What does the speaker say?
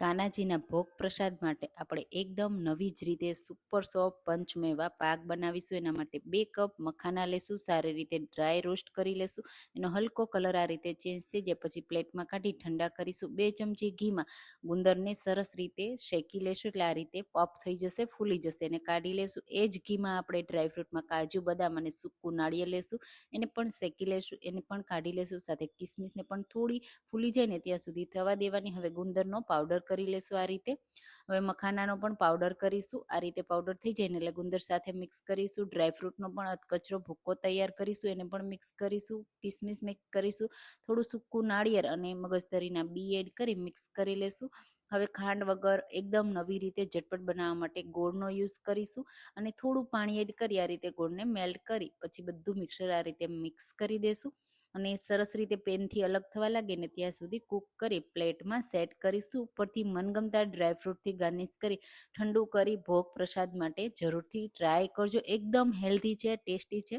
કાનાજીના ભોગ પ્રસાદ માટે આપણે એકદમ નવી જ રીતે સુપર સોફ્ટ પંચમેવા પાક બનાવીશું. એના માટે બે કપ મખાના લેશું, સારી રીતે ડ્રાય રોસ્ટ કરી લેશું. એનો હલકો કલર આ રીતે ચેન્જ થઈ જાય, પછી પ્લેટમાં કાઢી ઠંડા કરીશું. બે ચમચી ઘીમાં ગુંદરને સરસ રીતે શેકી લેશું, એટલે આ રીતે પફ થઈ જશે, ફૂલી જશે. એને કાઢી લેશું. એ જ ઘીમાં આપણે ડ્રાયફ્રૂટમાં કાજુ, બદામ અને સૂકું નાળિયેર લેશું. એને પણ શેકી લેશું, એને પણ કાઢી લેશું. સાથે કિસમિસને પણ થોડી ફૂલી જાય ને ત્યાં સુધી થવા દેવાની. હવે ગુંદરનો પાવડર કરી લેશું આ રીતે. હવે મખાનાનો પણ પાવડર કરીશું. આ રીતે પાવડર થઈ જાય એટલે ગુંદર સાથે મિક્સ કરીશું. ડ્રાયફ્રૂટનો પણ કચરો ભૂક્કો તૈયાર કરીશું. એને પણ મિક્સ કરીશું. કિસમિસ મિક્સ કરીશું. થોડું સૂકું નાળિયેર અને મગજતરીના બી એડ કરી મિક્સ કરી લેશું. હવે ખાંડ વગર એકદમ નવી રીતે ઝટપટ બનાવવા માટે ગોળનો યુઝ કરીશું અને થોડું પાણી એડ કરી આ રીતે ગોળને મેલ્ટ કરી પછી બધું મિક્સર આ રીતે મિક્સ કરી દેશું. અને સરસ રીતે પેનથી અલગ થવા લાગે ને ત્યાં સુધી કૂક કરી પ્લેટમાં સેટ કરીશું. ઉપરથી મનગમતા ડ્રાયફ્રૂટથી ગાર્નિશ કરી ઠંડુ કરી ભોગ પ્રસાદ માટે જરૂરથી ટ્રાય કરજો. એકદમ હેલ્ધી છે, ટેસ્ટી છે.